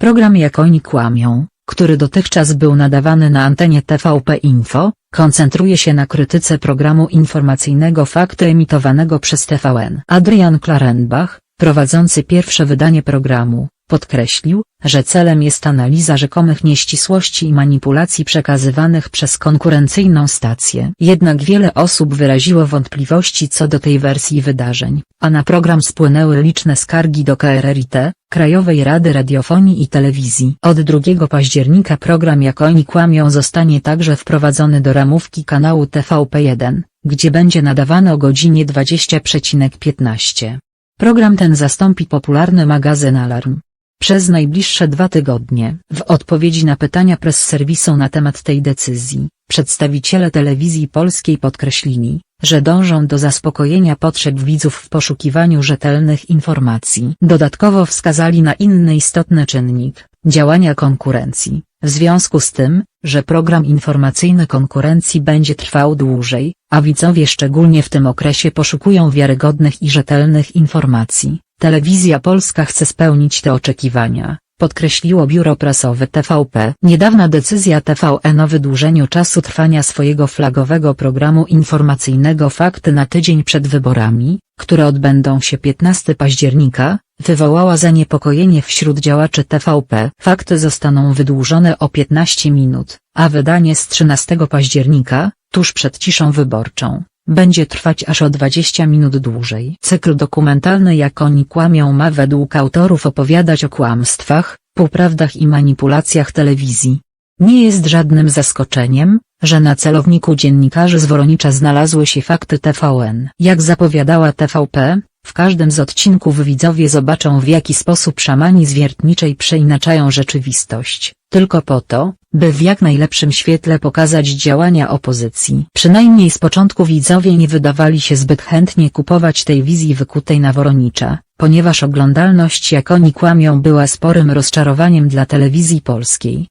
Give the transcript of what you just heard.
Program Jak oni kłamią, który dotychczas był nadawany na antenie TVP Info, koncentruje się na krytyce programu informacyjnego Fakty emitowanego przez TVN. Adrian Klarenbach, prowadzący pierwsze wydanie programu, podkreślił, że celem jest analiza rzekomych nieścisłości i manipulacji przekazywanych przez konkurencyjną stację. Jednak wiele osób wyraziło wątpliwości co do tej wersji wydarzeń, a na program spłynęły liczne skargi do KRRiT, Krajowej Rady Radiofonii i Telewizji. Od 2 października program Jak oni kłamią zostanie także wprowadzony do ramówki kanału TVP1, gdzie będzie nadawany o godzinie 20.15. Program ten zastąpi popularny magazyn Alarm. Przez najbliższe dwa tygodnie, w odpowiedzi na pytania press serwisu na temat tej decyzji, przedstawiciele telewizji polskiej podkreślili, że dążą do zaspokojenia potrzeb widzów w poszukiwaniu rzetelnych informacji. Dodatkowo wskazali na inny istotny czynnik, działania konkurencji, w związku z tym, że program informacyjny konkurencji będzie trwał dłużej, a widzowie szczególnie w tym okresie poszukują wiarygodnych i rzetelnych informacji. Telewizja Polska chce spełnić te oczekiwania, podkreśliło biuro prasowe TVP. Niedawna decyzja TVN o wydłużeniu czasu trwania swojego flagowego programu informacyjnego Fakty na tydzień przed wyborami, które odbędą się 15 października, wywołała zaniepokojenie wśród działaczy TVP. Fakty zostaną wydłużone o 15 minut, a wydanie z 13 października, tuż przed ciszą wyborczą, będzie trwać aż o 20 minut dłużej. Cykl dokumentalny Jak oni kłamią ma według autorów opowiadać o kłamstwach, półprawdach i manipulacjach telewizji. Nie jest żadnym zaskoczeniem, że na celowniku dziennikarzy z Woronicza znalazły się fakty TVN. Jak zapowiadała TVP, w każdym z odcinków widzowie zobaczą w jaki sposób szamani z Wiertniczej przeinaczają rzeczywistość, tylko po to, by w jak najlepszym świetle pokazać działania opozycji. Przynajmniej z początku widzowie nie wydawali się zbyt chętnie kupować tej wizji wykutej na Woronicza, ponieważ oglądalność jak oni kłamią była sporym rozczarowaniem dla telewizji polskiej.